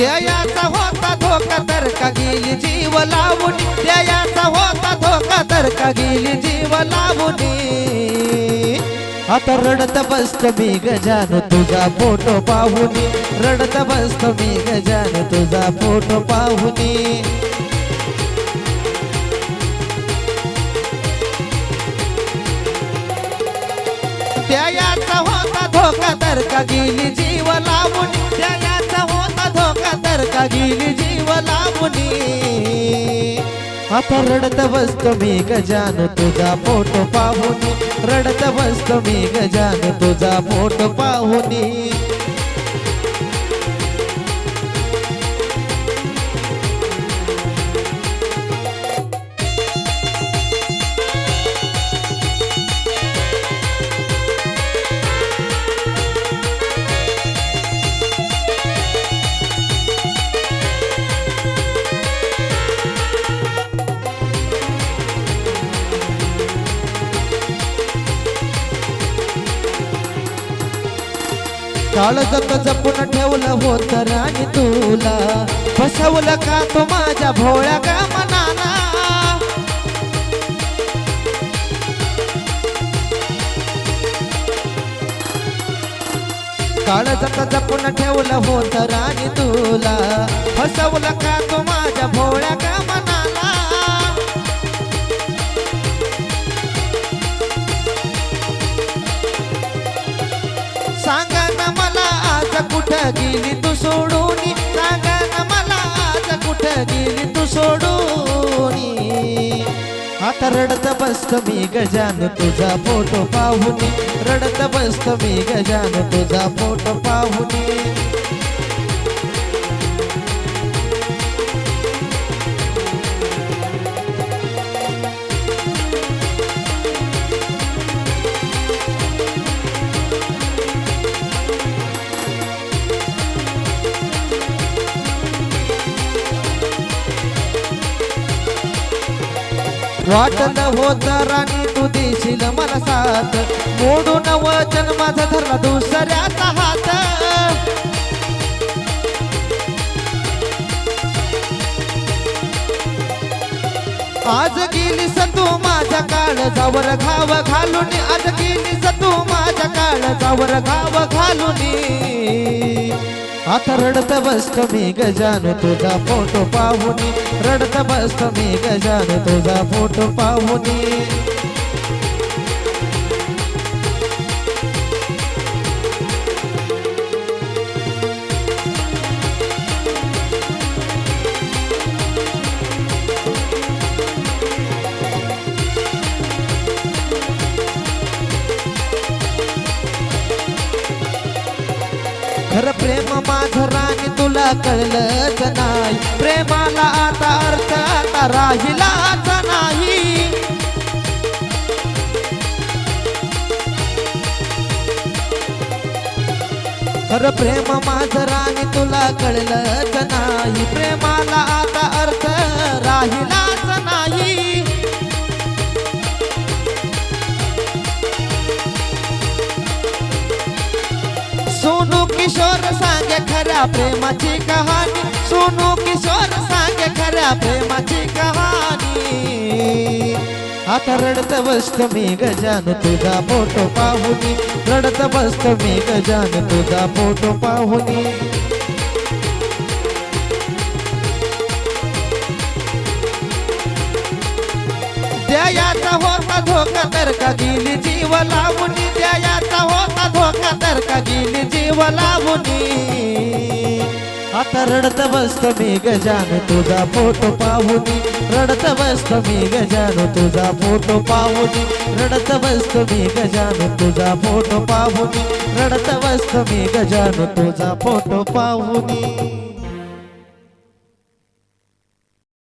द्यायाचा होता धोका तर का गेली जीव लावून. द्यायाचा होता धोका तर का गेली जीव लावून. आता रडत बसत मी गजान तुझा फोटो पाहुनी. रडत बसत मी गजान तुझा फोटो पाहुनी. त्यायाचा होता धोका तर का गेली जीव लावून. आता रडत बसतो मी गजान तुझा फोटो पाहुनी. रडत बसतो मी गजान तुझा फोटो पाहुनी. काळ जप जपून ठेवलं होत राणी तुला. फसवलं का तो माझ्या भोळ्या का मनाला काळ जप जपून ठेवलं होत राणी तुला. फसवलं का तो माझ्या भोळ्या का मनाला सांगा कुठं गेली तू सोडून सांगा ना मला आज कुठं गेली तू सोडून आता रडत बसत मी गजान तुझा फोटो पाहुनी रडत बसत मी गजान तुझा फोटो पाहुनी वाटत होत राणी तू देशील मला साथ मोडून वचन माझा धरला दुसऱ्याचा हात. आज गेली सतू माझ्या काळजावर घाव घालून आज गेली सतू माझ्या काळजावर घाव घालून. आता रडत बसतो मी गजान तुझा फोटो पाहुनी. रडत बसतो मी गजान तुझा फोटो पाहुनी. खरं प्रेम माझं राणी तुला कळलंच नाही. प्रेमाला आता अर्थ आता राहिलाच नाही. खरं प्रेम माझं राणी तुला कळलंच नाही. प्रेमाला आता अर्थ राहिला किशोर सांगे खऱ्या प्रेमाची कहाणी. सोनू किशोर सांगे खऱ्या प्रेमाची कहाणी. आता रडत बसत मी गजान तुझा फोटो पाहुनी. रडत बसत मी गजान तुझा फोटो पाहुनी. द्यायाचा होता धोका तर का दिली जीव लावणी. का गेली जीव लावून आता रडत बसत मी गजान तुझा फोटो पाहुनी. रडत बसत मी गजान तुझा फोटो पाहुनी. रडत बसत मी गजान तुझा फोटो पाहुनी. रडत बसत मी गजान तुझा फोटो पाहुनी.